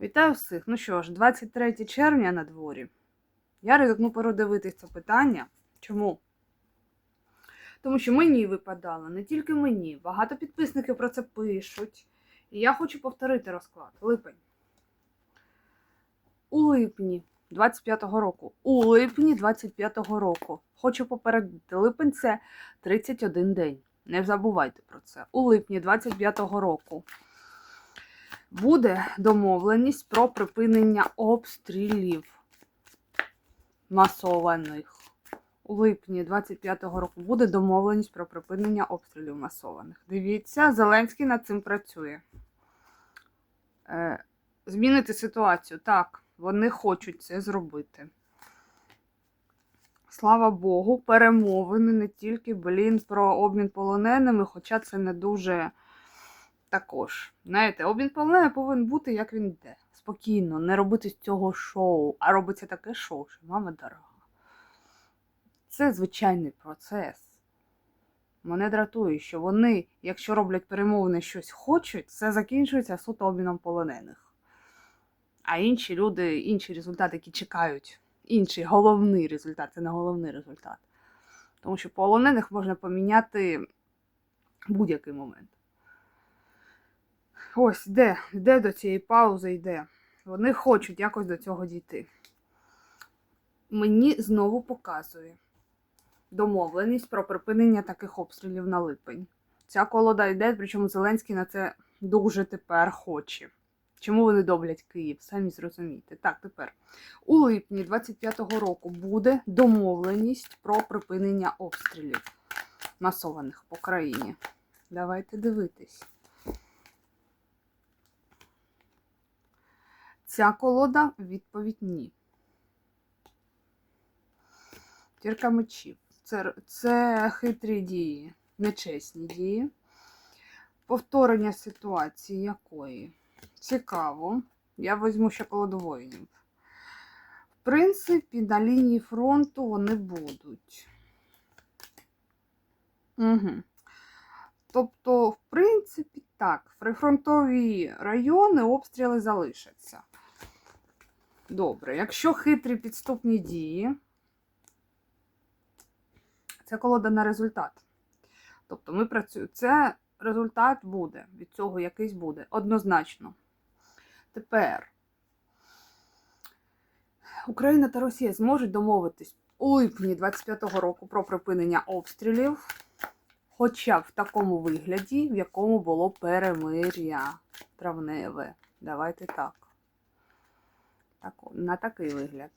Вітаю всіх. Ну що ж, 23 червня на дворі. Я ризикну передивитись це питання. Чому? Тому що мені випадало, не тільки мені. Багато підписників про це пишуть. І я хочу повторити розклад. Липень. У липні 25-го року. У липні 25-го року. Хочу попередити, липень це 31 день. Не забувайте про це. У липні 25-го року буде домовленість про припинення обстрілів масованих. У липні 25-го року буде домовленість про припинення обстрілів масованих. Дивіться, Зеленський над цим працює. Е, змінити ситуацію. Так, вони хочуть це зробити. Слава Богу, перемовини не тільки, блін, про обмін полоненими, хоча це не дуже також. Знаєте, обмін полоненими повинен бути, як він йде. Спокійно, не робити цього шоу, а робиться таке шоу, що мама дорога. Це звичайний процес. Мене дратує, що вони, якщо роблять перемовини щось хочуть, це закінчується суто обміном полонених. А інші люди, інші результати, які чекають, інший головний результат, це не головний результат. Тому що полонених можна поміняти в будь-який момент. Ось де, де до цієї паузи йде. Вони хочуть якось до цього дійти. Мені знову показує домовленість про припинення таких обстрілів на липень. Ця колода йде, причому Зеленський на це дуже тепер хоче. Чому вони доблять Київ? Самі зрозумієте. Так, тепер. У липні 25-го року буде домовленість про припинення обстрілів масованих по країні. Давайте дивитись. Ця колода відповідь ні. Тірка мечів. Це, це хитрі дії, нечесні дії. Повторення ситуації якої? Цікаво. Я візьму ще колоду воїнів. В принципі, на лінії фронту вони будуть. Угу. Тобто, в принципі, так, прифронтові райони обстріли залишаться. Добре, якщо хитрі підступні дії, це колода на результат. Тобто ми працюємо. Це результат буде, від цього якийсь буде, однозначно. Тепер Україна та Росія зможуть домовитись у липні 25-го року про припинення обстрілів, хоча в такому вигляді, в якому було перемир'я травневе. Давайте так. Так. На такий вигляд.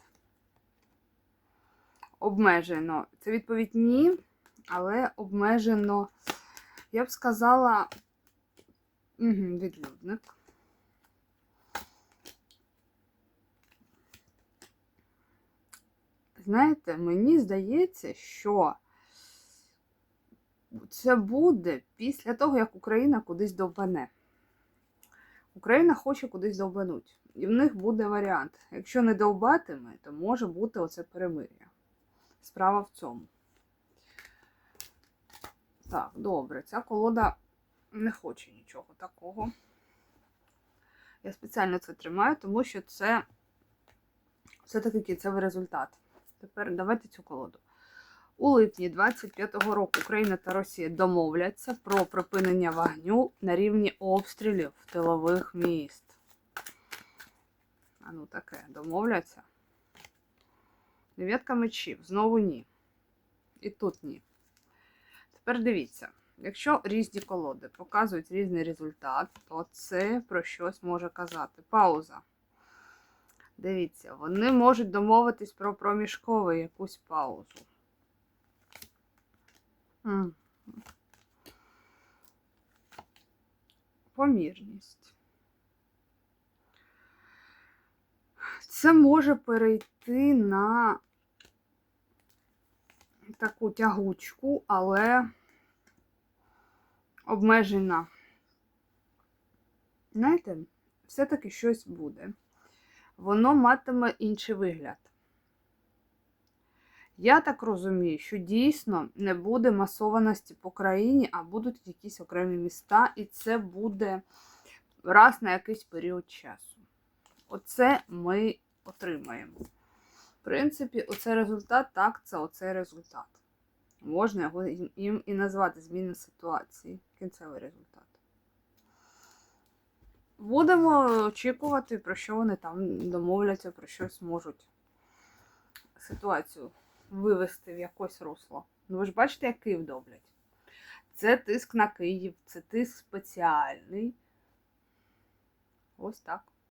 Обмежено. Це відповідь ні, але обмежено, я б сказала, відлюдник. Знаєте, мені здається, що це буде після того, як Україна кудись довбане. Україна хоче кудись довбануть. І в них буде варіант. Якщо не довбатиме, то може бути оце перемир'я. Справа в цьому. Так, добре, ця колода не хоче нічого такого. Я спеціально це тримаю, тому що це все-таки кінцевий результат. Тепер давайте цю колоду. У липні 25-го року Україна та Росія домовляться про припинення вогню на рівні обстрілів тилових міст. А ну таке, домовляться. Дев'ятка мечів. Знову ні. І тут ні. Тепер дивіться, якщо різні колоди показують різний результат, то це про щось може казати. Пауза. Дивіться, вони можуть домовитись про проміжкову якусь паузу. Помірність. Це може перейти на таку тягучку, але обмежена. Знаєте, все-таки щось буде. Воно матиме інший вигляд. Я так розумію, що дійсно не буде масованості по країні, а будуть якісь окремі міста, і це буде раз на якийсь період часу. Оце ми отримаємо. В принципі, оцей результат, так, це оцей результат. Можна його їм- і назвати зміни ситуації. Кінцевий результат. Будемо очікувати, про що вони там домовляться, про щось можуть ситуацію вивести в якось русло. Ну ви ж бачите, як Київ доблять. Це тиск на Київ, це тиск спеціальний. Ось так.